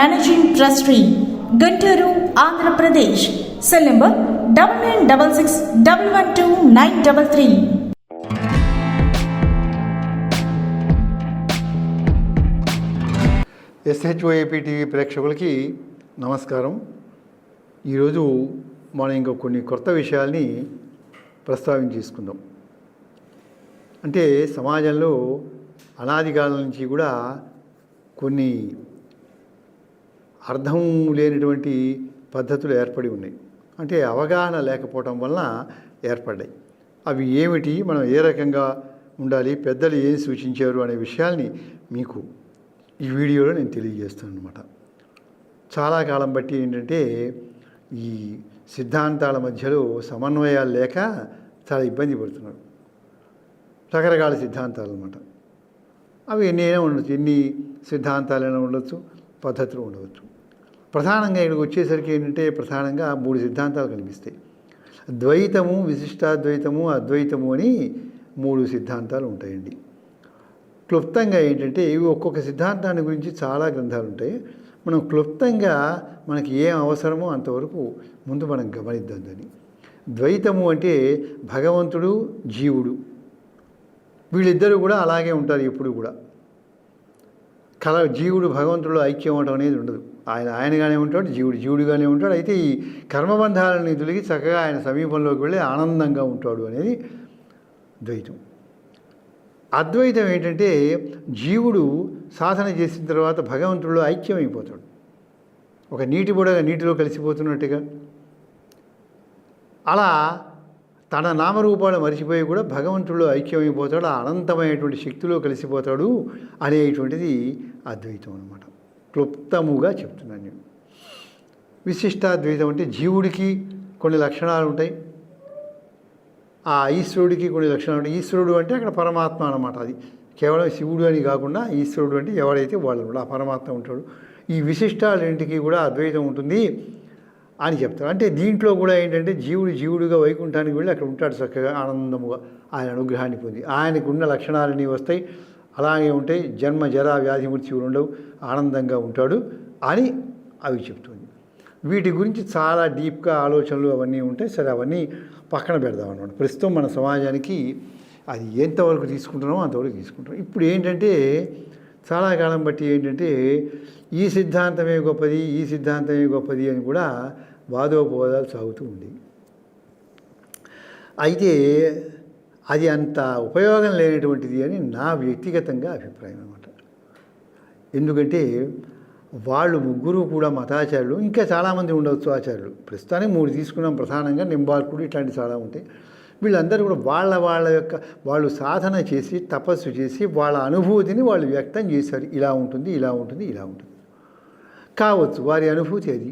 managing trustee Guntur Andhra Pradesh cell number double nine double six double one two nine double three ఎస్హెచ్ఓఏపీ TV ప్రేక్షకులకి నమస్కారం. ఈరోజు మనం ఇంకా కొన్ని కొత్త విషయాల్ని ప్రస్తావించి తీసుకుందాం అంటే సమాజంలో అనాది కాలం నుంచి కూడా కొన్ని అర్థం లేనటువంటి పద్ధతులు ఏర్పడి ఉన్నాయి. అంటే అవగాహన లేకపోవటం వలన ఏర్పడ్డాయి. అవి ఏమిటి? మనం ఏ రకంగా ఉండాలి? పెద్దలు ఏం సూచించారు? అనే విషయాల్ని మీకు ఈ వీడియోలో నేను తెలియజేస్తాను అనమాట చాలా కాలం బట్టి ఏంటంటే ఈ సిద్ధాంతాల మధ్యలో సమన్వయాలు లేక చాలా ఇబ్బంది పడుతున్నారు. రకరకాల సిద్ధాంతాలు అనమాట అవి ఎన్నైనా ఉండొచ్చు. ఎన్ని సిద్ధాంతాలైనా ఉండొచ్చు పద్ధతులు ఉండవచ్చు. ప్రధానంగా ఇక్కడికి వచ్చేసరికి ఏంటంటే ప్రధానంగా మూడు సిద్ధాంతాలు కనిపిస్తాయి. ద్వైతము విశిష్టాద్వైతము అద్వైతము అని మూడు సిద్ధాంతాలు ఉంటాయండి. క్లుప్తంగా ఏంటంటే ఇవి ఒక్కొక్క సిద్ధాంతాన్ని గురించి చాలా గ్రంథాలు ఉంటాయి. మనం క్లుప్తంగా మనకి ఏం అవసరమో అంతవరకు ముందు మనం గమనిద్దాం దాన్ని. ద్వైతము అంటే భగవంతుడు జీవుడు. వీళ్ళిద్దరూ కూడా అలాగే ఉంటారు ఎప్పుడు కూడా. కల జీవుడు భగవంతుడు ఐక్యం అవడం అనేది ఉండదు. ఆయన ఆయనగానే ఉంటాడు జీవుడు జీవుడుగానే ఉంటాడు. అయితే ఈ కర్మబంధాలని తొలగి చక్కగా ఆయన సమీపంలోకి వెళ్ళి ఆనందంగా ఉంటాడు అనేది ద్వైతం. అద్వైతం ఏంటంటే జీవుడు సాధన చేసిన తర్వాత భగవంతుడు ఐక్యమైపోతాడు. ఒక నీటి బుడగ నీటిలో కలిసిపోతున్నట్టుగా. అలా తన నామరూపాలు మరిచిపోయి కూడా భగవంతుడు ఐక్యమైపోతాడు అనంతమైనటువంటి శక్తిలో కలిసిపోతాడు అనేటువంటిది అద్వైతం అనమాట క్లుప్తముగా చెప్తున్నాను నేను. విశిష్టాద్వైతం అంటే జీవుడికి కొన్ని లక్షణాలు ఉంటాయి. ఆ ఈశ్వరుడికి కొన్ని లక్షణాలు ఉంటాయి. ఈశ్వరుడు అంటే అక్కడ పరమాత్మ అనమాట అది. కేవలం శివుడు అని కాకుండా ఈశ్వరుడు అంటే ఎవడైతే వాళ్ళు కూడా ఆ పరమాత్మ ఉంటాడు. ఈ విశిష్టాలింటికి కూడా అద్వైతం ఉంటుంది. అని చెప్తారు. అంటే దీంట్లో కూడా ఏంటంటే జీవుడు జీవుడిగా వైకుంఠానికి వెళ్ళి అక్కడ ఉంటాడు చక్కగా ఆనందముగా. ఆయన అనుగ్రహాన్ని పొంది. ఆయనకు ఉన్న లక్షణాలన్నీ వస్తాయి. అలాగే ఉంటాయి జన్మ జరా వ్యాధి మృత్యువులు ఉండవు. ఆనందంగా ఉంటాడు అని అవి చెప్తుంది. వీటి గురించి చాలా డీప్గా ఆలోచనలు అవన్నీ ఉంటాయి. సరే అవన్నీ పక్కన పెడదాం అన్నమాట. ప్రస్తుతం మన సమాజానికి అది ఎంతవరకు తీసుకుంటున్నామో అంతవరకు తీసుకుంటాం ఇప్పుడు ఏంటంటే చాలా కాలం బట్టి ఏంటంటే ఈ సిద్ధాంతమే గొప్పది ఈ సిద్ధాంతమే గొప్పది అని కూడా వాదోపవాదాలు సాగుతూ ఉంది. అయితే అది అంత ఉపయోగం లేనటువంటిది అని నా వ్యక్తిగతంగా అభిప్రాయం అనమాట ఎందుకంటే వాళ్ళు ముగ్గురు కూడా మతాచార్యులు ఇంకా చాలామంది ఉండవచ్చు ఆచార్యులు. ప్రస్తుతానికి మూడు తీసుకున్నాం ప్రధానంగా నింబార్కుడు ఇట్లాంటి చాలా ఉంటాయి. వీళ్ళందరూ కూడా వాళ్ళ వాళ్ళ యొక్క వాళ్ళు సాధన చేసి తపస్సు చేసి వాళ్ళ అనుభూతిని వాళ్ళు వ్యక్తం చేశారు. ఇలా ఉంటుంది ఇలా ఉంటుంది ఇలా ఉంటుంది. కావచ్చు వారి అనుభూతి అది.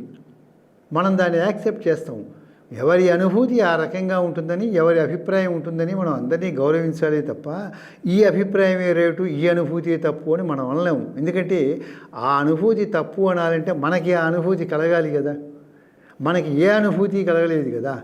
మనం దాన్ని యాక్సెప్ట్ చేస్తాం. ఎవరి అనుభూతి ఆ రకంగా ఉంటుందని ఎవరి అభిప్రాయం ఉంటుందని మనం అందరినీ గౌరవించాలి తప్ప ఈ అభిప్రాయమే రేటు ఈ అనుభూతి తప్పు అని మనం అనలేము. ఎందుకంటే ఆ అనుభూతి తప్పు అనాలంటే మనకి ఆ అనుభూతి కలగాలి కదా. మనకి ఏ అనుభూతి కలగలేదు కదా.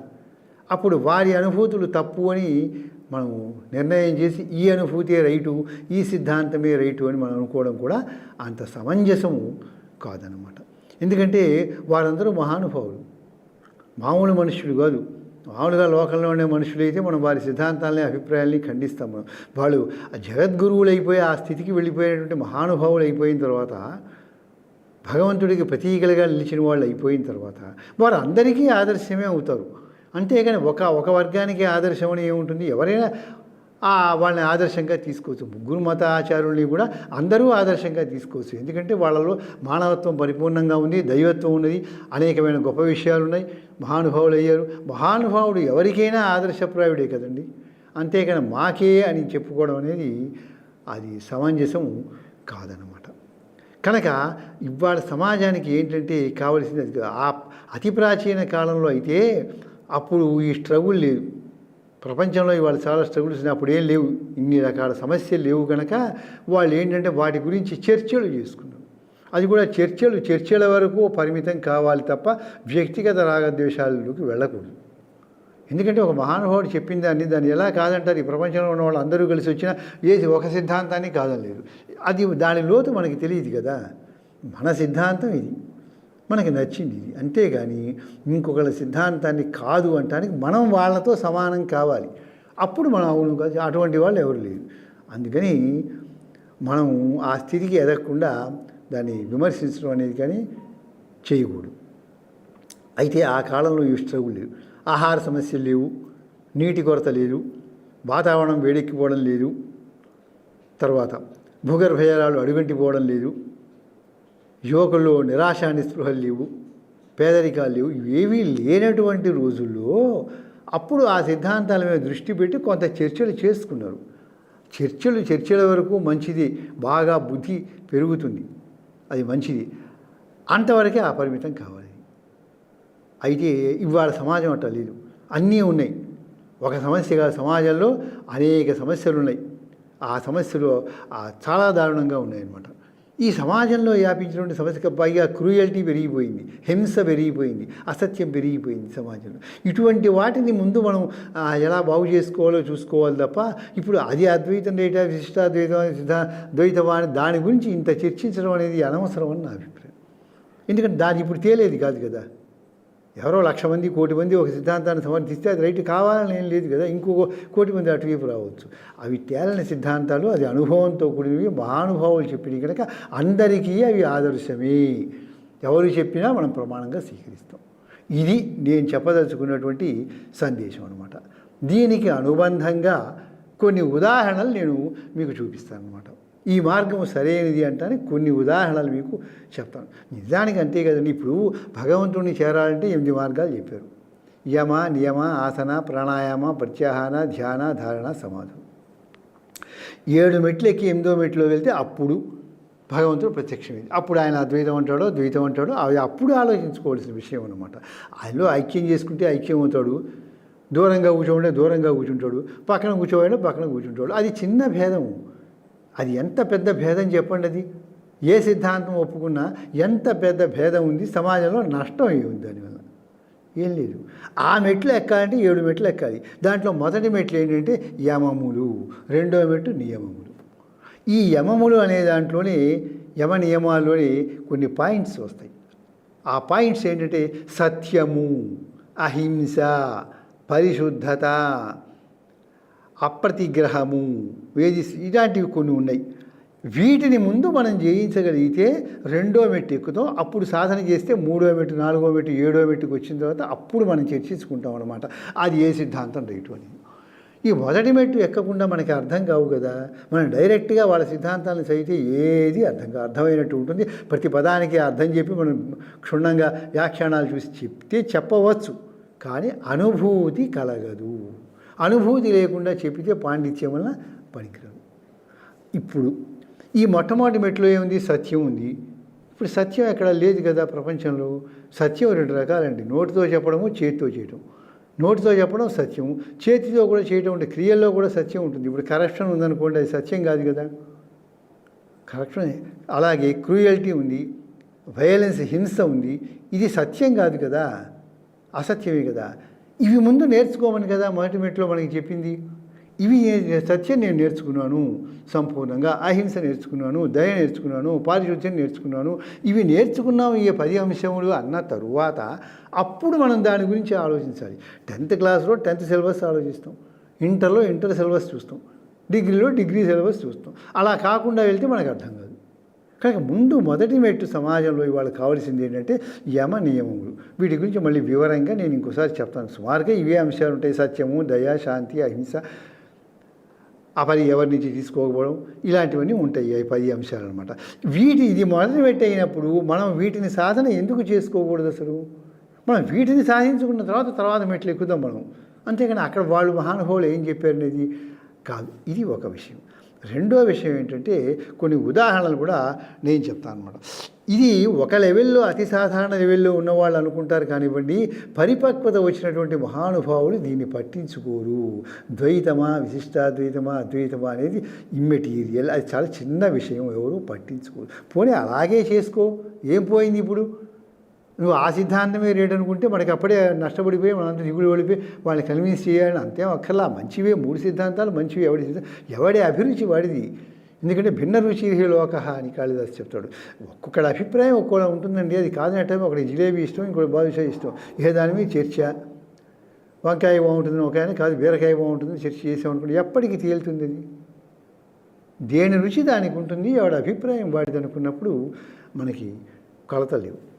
అప్పుడు వారి అనుభూతులు తప్పు అని మనం నిర్ణయం చేసి ఈ అనుభూతే రైటు ఈ సిద్ధాంతమే రైటు అని మనం అనుకోవడం కూడా అంత సమంజసము కాదనమాట. ఎందుకంటే వారందరూ మహానుభావులు. మామూలు మనుషులు కాదు. మామూలుగా లోకంలో ఉండే మనుషులైతే మనం వారి సిద్ధాంతాలని అభిప్రాయాల్ని ఖండిస్తాం మనం. వాళ్ళు జగద్గురువులు అయిపోయి ఆ స్థితికి వెళ్ళిపోయినటువంటి మహానుభావులు అయిపోయిన తర్వాత భగవంతుడికి ప్రతీకలుగా నిలిచిన వాళ్ళు అయిపోయిన తర్వాత వారు అందరికీ ఆదర్శమే అవుతారు. అంతేగాని ఒక ఒక వర్గానికి ఆదర్శం అని ఏముంటుంది? ఎవరైనా వాళ్ళని ఆదర్శంగా తీసుకోవచ్చు ముగ్గురు మత కూడా అందరూ ఆదర్శంగా తీసుకోవచ్చు ఎందుకంటే వాళ్ళలో మానవత్వం పరిపూర్ణంగా ఉంది దైవత్వం ఉన్నది అనేకమైన గొప్ప విషయాలు ఉన్నాయి మహానుభావులు అయ్యారు. మహానుభావుడు ఎవరికైనా ఆదర్శప్రాయుడే కదండి. అంతేకాని మాకే అని చెప్పుకోవడం అనేది అది సమంజసం కాదనమాట కనుక ఇవాళ సమాజానికి ఏంటంటే కావలసింది అది ఆ అతి ప్రాచీన కాలంలో అయితే అప్పుడు ఈ స్ట్రగుల్ లేదు. ప్రపంచంలో ఇవాళ చాలా స్ట్రగుల్స్ అప్పుడు ఏం లేవు. ఇన్ని రకాల సమస్యలు లేవు కనుక వాళ్ళు ఏంటంటే వాటి గురించి చర్చలు చేసుకున్నారు. అది కూడా చర్చలు చర్చల వరకు పరిమితం కావాలి తప్ప వ్యక్తిగత రాగద్వేషాలలోకి వెళ్ళకూడదు. ఎందుకంటే ఒక మహానుభావుడు చెప్పిన దాన్ని దాన్ని ఎలా కాదంటారు? ఈ ప్రపంచంలో ఉన్న వాళ్ళు అందరూ కలిసి వచ్చినా ఏది ఒక సిద్ధాంతాన్ని కాదనలేరు అది దాని లోతు మనకి తెలియదు కదా. మన సిద్ధాంతం ఇది. మనకి నచ్చింది ఇది. అంతేగాని ఇంకొకళ్ళ సిద్ధాంతాన్ని కాదు అంటానికి మనం వాళ్ళతో సమానం కావాలి. అప్పుడు మనం అవును కాదు. అటువంటి వాళ్ళు ఎవరు లేరు. అందుకని మనం ఆ స్థితికి ఎదగకుండా దాన్ని విమర్శించడం అనేది కానీ చేయకూడదు. అయితే ఆ కాలంలో ఈ స్ట్రగుల్ లేవు ఆహార సమస్యలు లేవు. నీటి కొరత లేదు. వాతావరణం వేడెక్కిపోవడం లేదు. తర్వాత భూగర్భజలాలు అడుగంటిపోవడం లేదు. యువకుల్లో నిరాశ నిస్పృహలు లేవు పేదరికాలు లేవు ఇవేవీ లేనటువంటి రోజుల్లో అప్పుడు ఆ సిద్ధాంతాల మీద దృష్టి పెట్టి కొంత చర్చలు చేసుకున్నారు. చర్చలు చర్చల వరకు మంచిది బాగా బుద్ధి పెరుగుతుంది. అది మంచిది. అంతవరకే ఆ పరిమితం కావాలి. అయితే ఇవాళ సమాజం అట్లా లేదు. అన్నీ ఉన్నాయి. ఒక సమస్య కాదు సమాజంలో అనేక సమస్యలు ఉన్నాయి. ఆ సమస్యలు చాలా దారుణంగా ఉన్నాయన్నమాట. ఈ సమాజంలో వ్యాపించినటువంటి సమస్యకు పైగా క్రూయల్టీ పెరిగిపోయింది హింస పెరిగిపోయింది అసత్యం పెరిగిపోయింది సమాజంలో. ఇటువంటి వాటిని ముందు మనం ఎలా బాగు చేసుకోవాలో చూసుకోవాలి తప్ప ఇప్పుడు అది అద్వైతం రేట విశిష్టాద్వైతం సిద్ధ ద్వైతమా అని దాని గురించి ఇంత చర్చించడం అనేది అనవసరం అని నా అభిప్రాయం. ఎందుకంటే దాని ఇప్పుడు తేలేదు కాదు కదా. ఎవరో లక్ష మంది కోటి మంది ఒక సిద్ధాంతాన్ని సమర్థిస్తే అది రైట్ కావాలని ఏం లేదు కదా. ఇంకో కోటి మంది అటువైపు రావచ్చు. అవి తేలిన సిద్ధాంతాలు అది అనుభవంతో కూడినవి మహానుభావులు చెప్పినవి కనుక అందరికీ అవి ఆదర్శమే. ఎవరు చెప్పినా మనం ప్రమాణంగా స్వీకరిస్తాం. ఇది నేను చెప్పదలుచుకున్నటువంటి సందేశం అనమాట దీనికి అనుబంధంగా కొన్ని ఉదాహరణలు నేను మీకు చూపిస్తాను అనమాట ఈ మార్గం సరైనది అంటానికి కొన్ని ఉదాహరణలు మీకు చెప్తాను. నిజానికి అంతే కదండి ఇప్పుడు భగవంతుడిని చేరాలంటే ఎనిమిది మార్గాలు చెప్పారు. యమ నియమ ఆసన ప్రాణాయామ ప్రత్యాహార ధ్యాన ధారణ సమాధం. ఏడు మెట్లు ఎక్కి ఎనిమిదో మెట్లో వెళ్తే అప్పుడు భగవంతుడు ప్రత్యక్షమైంది. అప్పుడు ఆయన అద్వైతం అంటాడో ద్వైతం అంటాడో అవి అప్పుడు ఆలోచించుకోవాల్సిన విషయం అనమాట ఆయనలో ఐక్యం చేసుకుంటే ఐక్యం అవుతాడు. దూరంగా కూర్చోంటే దూరంగా కూర్చుంటాడు. పక్కన కూర్చోవాడే పక్కన కూర్చుంటాడు. అది చిన్న భేదం అది ఎంత పెద్ద భేదం చెప్పండి అది? ఏ సిద్ధాంతం ఒప్పుకున్నా ఎంత పెద్ద భేదం ఉంది సమాజంలో నష్టం అయ్యి ఉంది దానివల్ల. ఏం లేదు. ఆ మెట్లు ఎక్కాలంటే ఏడు మెట్లు ఎక్కాలి. దాంట్లో మొదటి మెట్లు ఏంటంటే యమములు రెండో మెట్టు నియమములు. ఈ యమములు అనే దాంట్లోనే యమ నియమాల్లోనే కొన్ని పాయింట్స్ వస్తాయి. ఆ పాయింట్స్ ఏంటంటే సత్యము అహింస పరిశుద్ధత అప్రతిగ్రహము వేది ఇలాంటివి కొన్ని ఉన్నాయి. వీటిని ముందు మనం జయించగలిగితే రెండో మెట్టు ఎక్కుతాం. అప్పుడు సాధన చేస్తే మూడో మెట్టు నాలుగో మెట్టు ఏడో మెట్టుకు వచ్చిన తర్వాత అప్పుడు మనం చర్చించుకుంటాం అనమాట అది ఏ సిద్ధాంతం రైటు అని. ఈ మొదటి మెట్టు ఎక్కకుండా మనకి అర్థం కావు కదా. మనం డైరెక్ట్గా వాళ్ళ సిద్ధాంతాలను చదివితే ఏది అర్థం కాదు. అర్థమైనట్టు ఉంటుంది. ప్రతి పదానికి అర్థం చెప్పి మనం క్షుణ్ణంగా వ్యాఖ్యానాలు చూసి చెప్తే చెప్పవచ్చు. కానీ అనుభూతి కలగదు. అనుభూతి లేకుండా చెప్పితే పాండిత్యం వలన పనికిరాదు. ఇప్పుడు ఈ మొట్టమొదటి మెట్లో ఏముంది? సత్యం ఉంది. ఇప్పుడు సత్యం ఎక్కడ లేదు కదా ప్రపంచంలో. సత్యం రెండు రకాలండి. నోటితో చెప్పడము చేతితో చేయడం నోటితో చెప్పడం సత్యం చేతితో కూడా చేయడం అంటే క్రియల్లో కూడా సత్యం ఉంటుంది. ఇప్పుడు కరప్షన్ ఉందనుకోండి అది సత్యం కాదు కదా. కరప్షన్ అలాగే క్రూయల్టీ ఉంది. వయలెన్స్ హింస ఉంది. ఇది సత్యం కాదు కదా. అసత్యమే కదా. ఇవి ముందు నేర్చుకోమని కదా మొదటి మెట్లో మనకి చెప్పింది. ఇవి సత్యం నేను నేర్చుకున్నాను సంపూర్ణంగా అహింస నేర్చుకున్నాను దయ నేర్చుకున్నాను పారిశుద్ధ్యం నేర్చుకున్నాను. ఇవి నేర్చుకున్నాం ఈ పది అంశములు అన్న తరువాత అప్పుడు మనం దాని గురించి ఆలోచించాలి. టెన్త్ క్లాస్లో టెన్త్ సిలబస్ ఆలోచిస్తాం. ఇంటర్లో ఇంటర్ సిలబస్ చూస్తాం. డిగ్రీలో డిగ్రీ సిలబస్ చూస్తాం. అలా కాకుండా వెళ్తే మనకు అర్థం కాదు. కనుక ముందు మొదటి మెట్టు సమాజంలో ఇవాళ కావాల్సింది ఏంటంటే యమ నియమములు. వీటి గురించి మళ్ళీ వివరంగా నేను ఇంకోసారి చెప్తాను. సుమారుగా ఇవే అంశాలు ఉంటాయి. సత్యము దయ శాంతి అహింస ఆ పని ఎవరి నుంచి తీసుకోకపోవడం ఇలాంటివన్నీ ఉంటాయి. ఈ పది అంశాలు అనమాట వీటి ఇది మొదలుపెట్టి అయినప్పుడు మనం వీటిని సాధన ఎందుకు చేసుకోకూడదు అసలు? మనం వీటిని సాధించుకున్న తర్వాత తర్వాత మెట్లు ఎక్కుదాం మనం. అంతేకాని అక్కడ వాళ్ళు మహానుభావులు ఏం చెప్పారు అనేది కాదు. ఇది ఒక విషయం. రెండో విషయం ఏంటంటే కొన్ని ఉదాహరణలు కూడా నేను చెప్తాను అనమాట ఇది ఒక లెవెల్లో అతి సాధారణ లెవెల్లో ఉన్నవాళ్ళు అనుకుంటారు కానివ్వండి పరిపక్వత వచ్చినటువంటి మహానుభావులు దీన్ని పట్టించుకోరు. ద్వైతమా విశిష్టాద్వైతమా అద్వైతమా అనేది ఇమ్మెటీరియల్ అది చాలా చిన్న విషయం ఎవరు పట్టించుకోరు. పోనీ అలాగే చేసుకో. ఏం పోయింది ఇప్పుడు? నువ్వు ఆ సిద్ధాంతమే రేట్ అనుకుంటే మనకి అప్పుడే నష్టపడిపోయి మనంతా దిగుడు పడిపోయి వాళ్ళని కన్విన్స్ చేయాలని అంతేం అక్కర్లా. మంచివే మూడు సిద్ధాంతాలు మంచివి ఎవడి సిద్ధాంతం ఎవడి అభిరుచి వాడిది. ఎందుకంటే భిన్న రుచి లోక అని కాళిదాస్ చెప్తాడు. ఒక్కొక్కడి అభిప్రాయం ఒక్కోలా ఉంటుందండి. అది కాదనటం ఒకటి జిలేబీ ఇష్టం ఇంకోటి బాదుషా ఇష్టం. ఏ దాని మీద చర్చ. వంకాయ బాగుంటుంది ఒక ఆయన కాదు బీరకాయ బాగుంటుంది చర్చ చేసామనుకోండి ఎప్పటికీ తేలుతుంది అది. దేని రుచి దానికి ఉంటుంది ఎవడ అభిప్రాయం వాడిది అనుకున్నప్పుడు మనకి కొలత లేవు.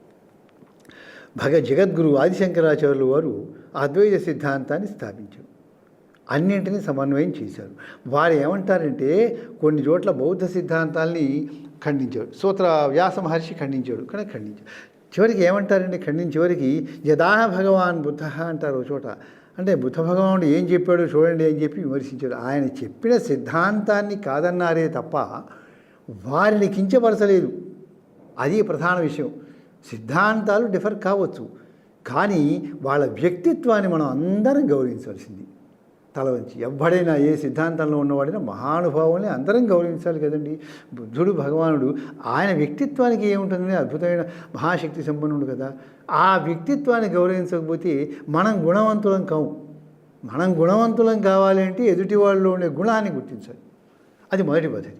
భగ జగద్గురు ఆదిశంకరాచార్యులు వారు అద్వైత సిద్ధాంతాన్ని స్థాపించారు. అన్నింటినీ సమన్వయం చేశారు. వారు ఏమంటారంటే కొన్ని చోట్ల బౌద్ధ సిద్ధాంతాల్ని ఖండించాడు సూత్ర వ్యాస మహర్షి ఖండించాడు కానీ ఖండించాడు చివరికి ఏమంటారంటే ఖండించి చివరికి యదాహ భగవాన్ బుద్ధ అంటారు ఒక చోట. అంటే బుద్ధ భగవానుడు ఏం చెప్పాడు చూడండి అని చెప్పి విమర్శించాడు. ఆయన చెప్పిన సిద్ధాంతాన్ని కాదన్నారే తప్ప వారిని కించపరచలేదు. అది ప్రధాన విషయం. సిద్ధాంతాలు డిఫర్ కావచ్చు. కానీ వాళ్ళ వ్యక్తిత్వాన్ని మనం అందరం గౌరవించవలసింది. తల వంచి ఎవ్వడైనా ఏ సిద్ధాంతంలో ఉన్నవాడైనా మహానుభావుల్ని అందరం గౌరవించాలి కదండి. బుద్ధుడు భగవానుడు ఆయన వ్యక్తిత్వానికి ఏముంటుంది అద్భుతమైన మహాశక్తి సంపన్నుడు కదా. ఆ వ్యక్తిత్వాన్ని గౌరవించకపోతే మనం గుణవంతులం కావు మనం గుణవంతులం కావాలి అంటే ఎదుటి వాళ్ళలో ఉండే గుణాన్ని గుర్తించాలి. అది మొదటి పద్ధతి.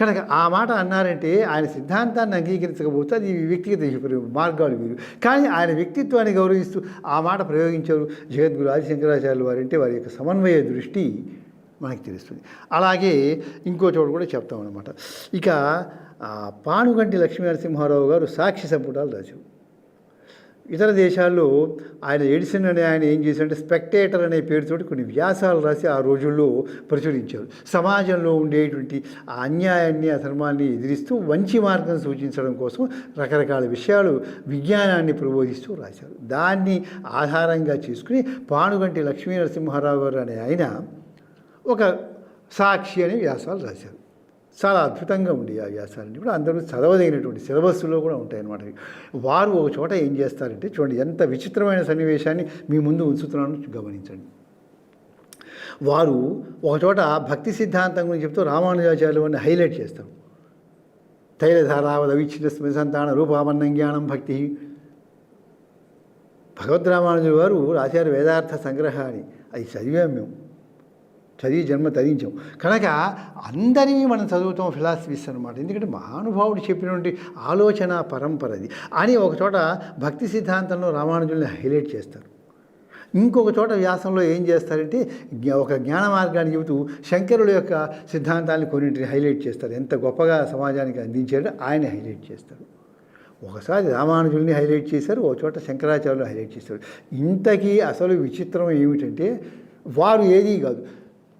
కనుక ఆ మాట అన్నారంటే ఆయన సిద్ధాంతాన్ని అంగీకరించకపోతే అది వ్యక్తిగత మార్గాలు వీరు. కానీ ఆయన వ్యక్తిత్వాన్ని గౌరవిస్తూ ఆ మాట ప్రయోగించారు జగద్గురు ఆదిశంకరాచార్యులు వారంటే వారి యొక్క సమన్వయ దృష్టి మనకి తెలుస్తుంది. అలాగే ఇంకో చోటు కూడా చెప్తామన్నమాట. ఇక ఆ, పానుగంటి లక్ష్మీనరసింహారావు గారు సాక్షి సంపుటాలు రాశారు. ఇతర దేశాల్లో ఆయన ఎడిసన్ అనే ఆయన ఏం చేశారంటే స్పెక్టేటర్ అనే పేరుతోటి కొన్ని వ్యాసాలు రాసి ఆ రోజుల్లో ప్రచురించారు. సమాజంలో ఉండేటువంటి ఆ అన్యాయాన్ని అధర్మాన్ని ఎదిరిస్తూ మంచి మార్గం సూచించడం కోసం రకరకాల విషయాలు విజ్ఞానాన్ని ప్రబోధిస్తూ రాశారు. దాన్ని ఆధారంగా చేసుకుని పానుగంటి లక్ష్మీ నరసింహారావు గారు అనే ఆయన ఒక సాక్షి అనే వ్యాసాలు రాశారు. చాలా అద్భుతంగా ఉండే ఆ వ్యాసాలన్నీ కూడా అందరూ చదవదగినటువంటి సిలబస్లో కూడా ఉంటాయన్నమాట. వారు ఒక చోట ఏం చేస్తారంటే చూడండి ఎంత విచిత్రమైన సన్నివేశాన్ని మీ ముందు ఉంచుతున్నాను గమనించండి. వారు ఒక చోట భక్తి సిద్ధాంతం గురించి చెప్తూ రామానుజాచార్యులు వారిని హైలైట్ చేస్తారు. తైలధారావద విచ్ఛిన్న స్మృసంతాన రూపామన్నం జ్ఞానం భక్తి. భగవద్ రామానుజులు వారు రాశారు వేదార్థ సంగ్రహ అని అది చదివాం మేము. చదివి జన్మ తరించాం. కనుక అందరినీ మనం చదువుతాం ఫిలాసఫీస్ అనమాట ఎందుకంటే మహానుభావుడు చెప్పినటువంటి ఆలోచన పరంపర అది అని ఒక చోట భక్తి సిద్ధాంతంలో రామానుజుల్ని హైలైట్ చేస్తారు. ఇంకొక చోట వ్యాసంలో ఏం చేస్తారంటే ఒక జ్ఞాన మార్గాన్ని చెబుతూ శంకరుల యొక్క సిద్ధాంతాన్ని కొన్నింటిని హైలైట్ చేస్తారు. ఎంత గొప్పగా సమాజానికి అందించారో ఆయన హైలైట్ చేస్తారు. ఒకసారి రామానుజుల్ని హైలైట్ చేశారు ఒక చోట శంకరాచార్యులు హైలైట్ చేశారు ఇంతకీ అసలు విచిత్రం ఏమిటంటే వారు ఏదీ కాదు.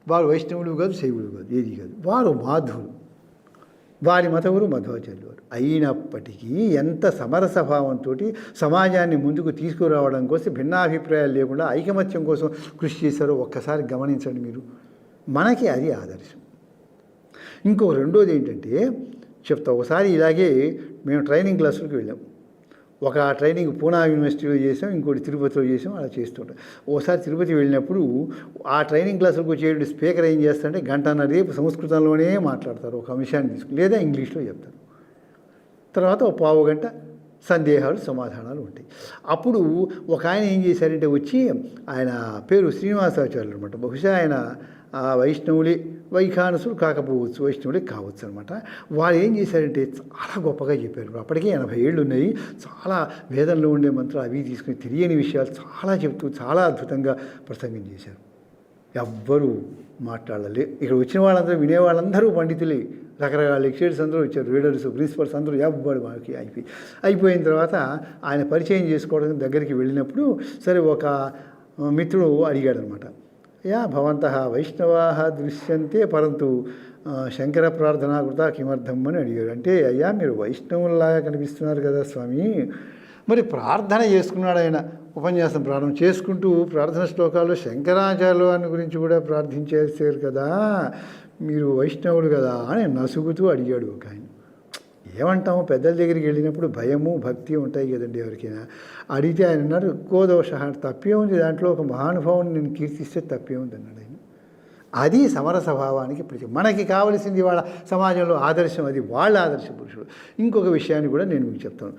వారు వైష్ణవులు కాదు శైవులు కాదు ఏది కాదు. వారు మాధువులు వారి మతవులు మధ్వాచార్యులు. వారు అయినప్పటికీ ఎంత సమరసభావంతో సమాజాన్ని ముందుకు తీసుకురావడం కోసం భిన్నాభిప్రాయాలు లేకుండా ఐకమత్యం కోసం కృషి చేశారో ఒక్కసారి గమనించండి మీరు. మనకి అది ఆదర్శం. ఇంకో రెండోది ఏంటంటే చెప్తా ఒకసారి ఇలాగే మేము ట్రైనింగ్ క్లాసులకు వెళ్ళాం. ఒక ట్రైనింగ్ పూనా యూనివర్సిటీలో చేసాం ఇంకోటి తిరుపతిలో చేసాం అలా చేస్తుంటాం. ఓసారి తిరుపతి వెళ్ళినప్పుడు ఆ ట్రైనింగ్ క్లాసులకు వచ్చే స్పీకర్ ఏం చేస్తారంటే గంటన్నర రేపు సంస్కృతంలోనే మాట్లాడతారు ఒక అంశాన్ని తీసుకుని లేదా ఇంగ్లీష్లో చెప్తారు. తర్వాత ఒక పావు గంట సందేహాలు సమాధానాలు ఉంటాయి. అప్పుడు ఒక ఆయన ఏం చేశారంటే వచ్చి ఆయన పేరు శ్రీనివాసాచార్యులు అనమాట బహుశా ఆయన వైష్ణవులే వైఖానసులు కాకపోవచ్చు వైష్ణవులే కావచ్చు అనమాట వారు ఏం చేశారంటే చాలా గొప్పగా చెప్పారు. అప్పటికే ఎనభై ఏళ్ళు ఉన్నాయి. చాలా వేదంలో ఉండే మంత్రాలు అవి తీసుకుని తెలియని విషయాలు చాలా చెప్తూ చాలా అద్భుతంగా ప్రసంగం చేశారు. ఎవ్వరూ మాట్లాడలే. ఇక్కడ వచ్చిన వాళ్ళందరూ వినేవాళ్ళందరూ పండితులే. రకరకాల లెక్చరర్స్ అందరూ వచ్చారు. రీడర్స్ ప్రిన్సిపల్స్ అందరూ ఎవ్వరు వాళ్ళకి అయిపోయి అయిపోయిన తర్వాత ఆయన పరిచయం చేసుకోవడానికి దగ్గరికి వెళ్ళినప్పుడు సరే ఒక మిత్రుడు అడిగాడు అనమాట యా భవంతः వైష్ణవాः దృశ్యంతే పరంతు శంకర ప్రార్థన కృత కిమర్థం అని అడిగారు. అంటే అయ్యా మీరు వైష్ణవుల్లాగా కనిపిస్తున్నారు కదా స్వామి. మరి ప్రార్థన చేసుకున్నాడు ఆయన. ఉపన్యాసం ప్రారంభం చేసుకుంటూ ప్రార్థన శ్లోకాల్లో శంకరాచార్యులు అని గురించి కూడా ప్రార్థించేసారు కదా. మీరు వైష్ణవుడు కదా అని నసుగుతూ అడిగాడు ఒక ఆయన. ఏమంటాము? పెద్దల దగ్గరికి వెళ్ళినప్పుడు భయము భక్తి ఉంటాయి కదండి ఎవరికైనా. అడిగితే ఆయన అన్నారు కోదోష తప్పే ఉంది దాంట్లో ఒక మహానుభావుని నేను కీర్తిస్తే తప్పే ఉంది అన్నాడు ఆయన. అది సమరస్వభావానికి ప్రతి మనకి కావలసింది వాళ్ళ సమాజంలో ఆదర్శం అది వాళ్ళ ఆదర్శ పురుషుడు. ఇంకొక విషయాన్ని కూడా నేను మీకు చెప్తాను.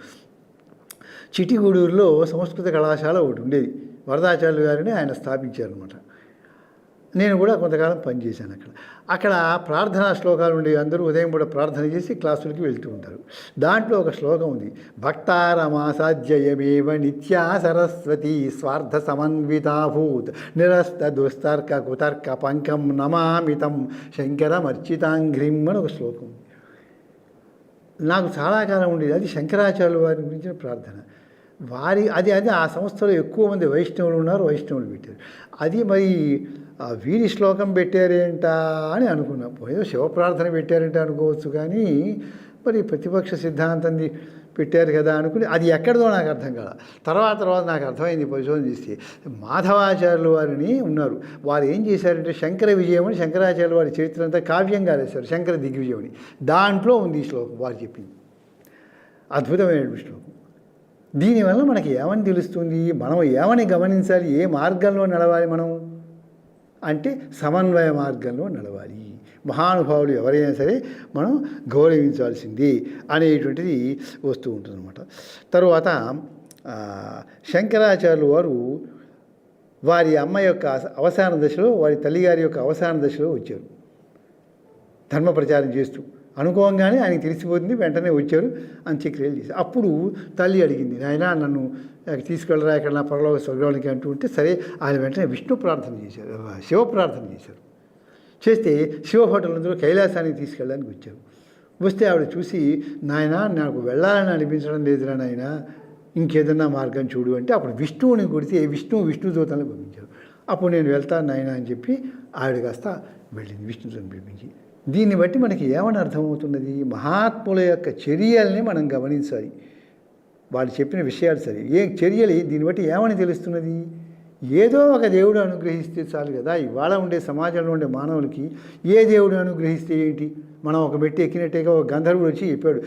చిటిగూడూరులో సంస్కృత కళాశాల ఒకటి ఉండేది. వరదాచార్యులు గారిని ఆయన స్థాపించారనమాట నేను కూడా కొంతకాలం పనిచేశాను అక్కడ. అక్కడ ప్రార్థనా శ్లోకాలు ఉండేవి అందరూ ఉదయం కూడా ప్రార్థన చేసి క్లాసులకి వెళ్తూ ఉంటారు. దాంట్లో ఒక శ్లోకం ఉంది. భక్తారమాసాధ్యయమేవ నిత్యా సరస్వతి స్వార్థ సమన్వితాభూత్ నిరస్త దుస్తర్క కుతర్క పంకం నమామితం శంకరమర్చితాంఘ్రిం అని ఒక శ్లోకం ఉంది. నాకు చాలా కాలం ఉండేది. అది శంకరాచార్యుల వారి గురించిన ప్రార్థన. వారి అది అది ఆ సంస్థలో ఎక్కువ మంది వైష్ణవులు ఉన్నారు వైష్ణవులు పెట్టారు. అది మరి ఆ వీరి శ్లోకం పెట్టారేంటా అని అనుకున్నాం. ఏదో శివ ప్రార్థన పెట్టారంటే అనుకోవచ్చు కానీ మరి ప్రతిపక్ష సిద్ధాంతంది పెట్టారు కదా అనుకుని అది ఎక్కడిదో నాకు అర్థం కాల. తర్వాత తర్వాత నాకు అర్థమైంది పరిశోధన చేస్తే. మాధవాచార్యులు వారిని ఉన్నారు. వారు ఏం చేశారంటే శంకర విజయం అని శంకరాచార్యులు వారి చరిత్ర అంతా కావ్యంగా రాశారు శంకర దిగ్విజయం అని దాంట్లో ఉంది ఈ శ్లోకం వారు చెప్పింది. అద్భుతమైన శ్లోకం. దీనివల్ల మనకి ఏమని తెలుస్తుంది? మనం ఏమని గమనించాలి? ఏ మార్గంలో నడవాలి మనం? అంటే సమన్వయ మార్గంలో నడవాలి. మహానుభావులు ఎవరైనా సరే మనం గౌరవించాల్సింది అనేటువంటిది వస్తూ ఉంటుందన్నమాట. తరువాత శంకరాచార్యులు వారు వారి అమ్మ యొక్క అస- అవసాన దశలో వారి తల్లిగారి యొక్క అవసాన దశలో వచ్చారు. ధర్మ ప్రచారం చేస్తూ. అనుకోగానే ఆయనకి తెలిసిపోతుంది వెంటనే వచ్చారు అంత్యక్రియలు చేశారు. అప్పుడు తల్లి అడిగింది నాయన నన్ను తీసుకెళ్ళరా ఇక్కడ నా పొరలో స్వర్గానికి అంటూ ఉంటే సరే ఆయన వెంటనే విష్ణు ప్రార్థన చేశారు శివ ప్రార్థన చేశారు. చేస్తే శివ హోటల్ కైలాసానికి తీసుకెళ్ళడానికి వచ్చారు. వస్తే ఆవిడ చూసి నాయన నాకు వెళ్ళాలని అనిపించడం లేదురా నాయన ఇంకేదన్నా మార్గం చూడు అంటే అప్పుడు విష్ణువుని కొడితే విష్ణువు విష్ణు దూతలను పంపించారు అప్పుడు నేను వెళ్తాను నాయన అని చెప్పి ఆవిడ కాస్త వెళ్ళింది విష్ణుదూతను పిలిపించి. దీన్ని బట్టి మనకి ఏమని అర్థమవుతున్నది? మహాత్ముల యొక్క చర్యల్ని మనం గమనించాలి. వాళ్ళు చెప్పిన విషయాలు సరే. ఏ చర్యలు? దీన్ని బట్టి ఏమని తెలుస్తున్నది? ఏదో ఒక దేవుడు అనుగ్రహిస్తే చాలు కదా. ఇవాళ ఉండే సమాజంలో ఉండే మానవులకి ఏ దేవుడు అనుగ్రహిస్తే ఏంటి? మనం ఒక మెట్టి ఎక్కినట్టేగా ఒక గంధర్వుడు వచ్చి చెప్పాడు.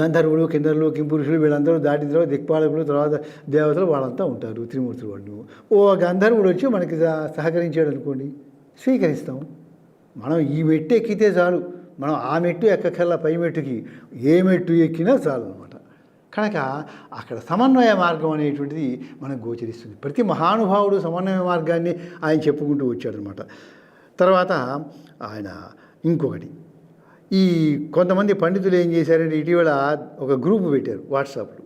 గంధర్వులు కిందరులు కింపురుషులు వీళ్ళందరూ దాటిన తర్వాత దిక్పాలకులు తర్వాత దేవతలు వాళ్ళంతా ఉంటారు త్రిమూర్తులు వాళ్ళు. ఓ గంధర్వుడు వచ్చి మనకి సహకరించాడు అనుకోండి. స్వీకరిస్తాం. మనం ఈ మెట్టు ఎక్కితే చాలు. మనం ఆ మెట్టు ఎక్కకల్లా పై మెట్టుకి. ఏ మెట్టు ఎక్కినా చాలు అనమాట కనుక అక్కడ సమన్వయ మార్గం అనేటువంటిది మనకు గోచరిస్తుంది. ప్రతి మహానుభావుడు సమన్వయ మార్గాన్ని ఆయన చెప్పుకుంటూ వచ్చాడనమాట తర్వాత ఆయన ఇంకొకటి. ఈ కొంతమంది పండితులు ఏం చేశారంటే ఇటీవల ఒక గ్రూప్ పెట్టారు వాట్సాప్లో.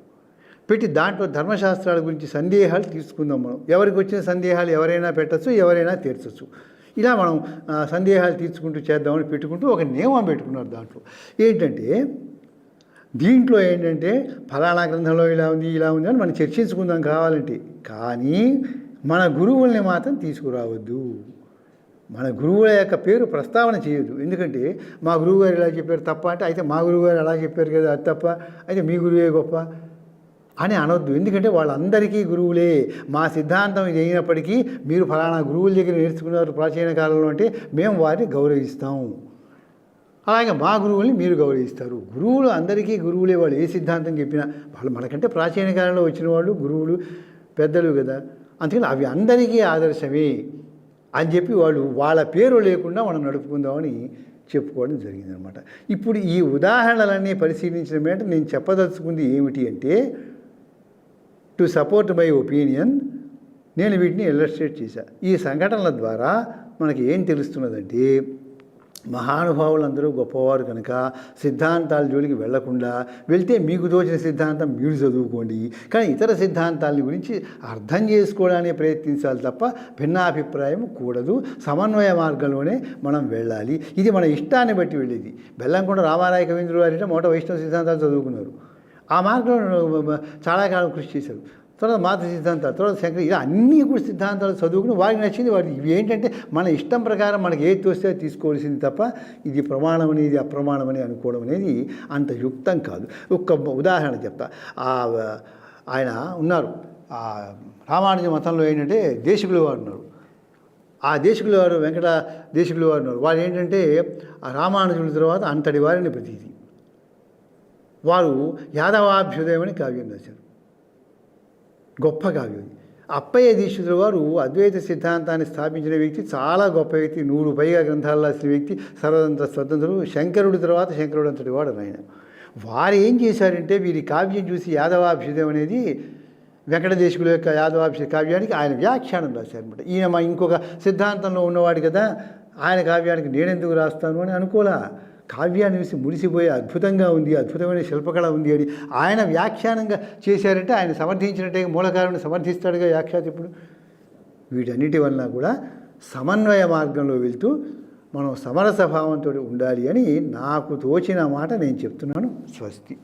పెట్టి దాంట్లో ధర్మశాస్త్రాల గురించి సందేహాలు తీసుకుందాం మనం. ఎవరికి వచ్చిన సందేహాలు ఎవరైనా పెట్టచ్చు ఎవరైనా తీర్చచ్చు. ఇలా మనం సందేహాలు తీర్చుకుంటూ చేద్దామని పెట్టుకుంటూ ఒక నియమం పెట్టుకున్నారు దాంట్లో. ఏంటంటే దీంట్లో ఏంటంటే ఫలానా గ్రంథంలో ఇలా ఉంది ఇలా ఉంది అని మనం చర్చించుకుందాం కావాలంటే. కానీ మన గురువుల్ని మాత్రం తీసుకురావద్దు. మన గురువుల యొక్క పేరు ప్రస్తావన చేయొద్దు. ఎందుకంటే మా గురువుగారు ఇలా చెప్పారు తప్ప అంటే అయితే మా గురువుగారు అలా చెప్పారు కదా అది తప్ప. అయితే మీ గురువే గొప్ప. అని అనొద్దు. ఎందుకంటే వాళ్ళందరికీ గురువులే. మా సిద్ధాంతం ఇది అయినప్పటికీ మీరు ఫలానా గురువుల దగ్గర నేర్చుకున్నారు ప్రాచీన కాలంలో అంటే మేము వారిని గౌరవిస్తాం. అలాగే మా గురువుల్ని మీరు గౌరవిస్తారు. గురువులు అందరికీ గురువులే. వాళ్ళు ఏ సిద్ధాంతం చెప్పినా వాళ్ళు మనకంటే ప్రాచీన కాలంలో వచ్చిన వాళ్ళు గురువులు పెద్దలు కదా. అందుకని అవి అందరికీ ఆదర్శమే అని చెప్పి వాళ్ళు వాళ్ళ పేరు లేకుండా మనం నడుపుకుందామని చెప్పుకోవడం జరిగిందనమాట. ఇప్పుడు ఈ ఉదాహరణలన్నీ పరిశీలించిన మీద నేను చెప్పదలుచుకుంది ఏమిటి అంటే టు సపోర్ట్ మై ఒపీనియన్ నేను వీటిని ఇల్లస్ట్రేట్ చేశా. ఈ సంఘటనల ద్వారా మనకి ఏం తెలుస్తున్నదంటే మహానుభావులందరూ గొప్పవారు కనుక సిద్ధాంతాల జోలికి వెళ్ళకుండా వెళ్తే మీకు తోచిన సిద్ధాంతం మీరు చదువుకోండి. కానీ ఇతర సిద్ధాంతాల గురించి అర్థం చేసుకోవడానికి ప్రయత్నించాలి తప్ప భిన్నాభిప్రాయం కూడదు. సమన్వయ మార్గంలోనే మనం వెళ్ళాలి. ఇది మన ఇష్టాన్ని బట్టి వెళ్ళేది. బెల్లంకొండ రామారాయ కవీంద్రుడు వారిట మోట వైష్ణవ సిద్ధాంతాలు చదువుకున్నారు. ఆ మార్గంలో చాలా కాలం కృషి చేశారు. తర్వాత మాతృ సిద్ధాంతాలు తర్వాత శంకర ఇలా అన్నీ కూడా సిద్ధాంతాలు చదువుకుని వారికి నచ్చింది వారికి. ఇవి ఏంటంటే మన ఇష్టం ప్రకారం మనకి ఏది తోస్తే తీసుకోవాల్సింది తప్ప ఇది ప్రమాణం అనేది అప్రమాణం అని అనుకోవడం అనేది అంత యుక్తం కాదు. ఒక్క ఉదాహరణ చెప్తా. ఆ ఆయన ఉన్నారు. ఆ రామానుజ మతంలో ఏంటంటే దేశకులు వారు ఉన్నారు. ఆ దేశకులు వారు వెంకట దేశకులు వారు ఉన్నారు. వారు ఏంటంటే ఆ రామానుజుల తర్వాత అంతటి వారిని ప్రతిదీ వారు యాదవాభ్యుదయమని కావ్యం రాశారు. గొప్ప కావ్యం. అప్పయ్య దీక్షితుల వారు అద్వైత సిద్ధాంతాన్ని స్థాపించిన వ్యక్తి చాలా గొప్ప వ్యక్తి నూరు పైగా గ్రంథాలు రాసిన వ్యక్తి సర్వతంత్ర స్వతంత్రుడు శంకరుడి తర్వాత శంకరుడు అంతటి వాడు ఆయన. వారు ఏం చేశారంటే వీరి కావ్యం చూసి యాదవాభ్యుదయం అనేది వెంకటదేశకుల యొక్క యాదవాభిషేక కావ్యానికి ఆయన వ్యాఖ్యానం రాశారనమాట ఈయన మా ఇంకొక సిద్ధాంతంలో ఉన్నవాడు కదా ఆయన కావ్యానికి నేనెందుకు రాస్తాను అని అనుకోలే. కావ్యాన్ని చూసి మురిసిపోయి అద్భుతంగా ఉంది అద్భుతమైన శిల్పకళ ఉంది అని ఆయన వ్యాఖ్యానంగా చేశారంటే ఆయన సమర్థించినట్టే మూలకారుని సమర్థిస్తాడుగా వ్యాఖ్యాత ఇప్పుడు. వీటన్నిటి వలన కూడా సమన్వయ మార్గంలో వెళ్తూ మనం సమరస భావంతో ఉండాలి అని నాకు తోచిన మాట నేను చెప్తున్నాను. స్వస్తి.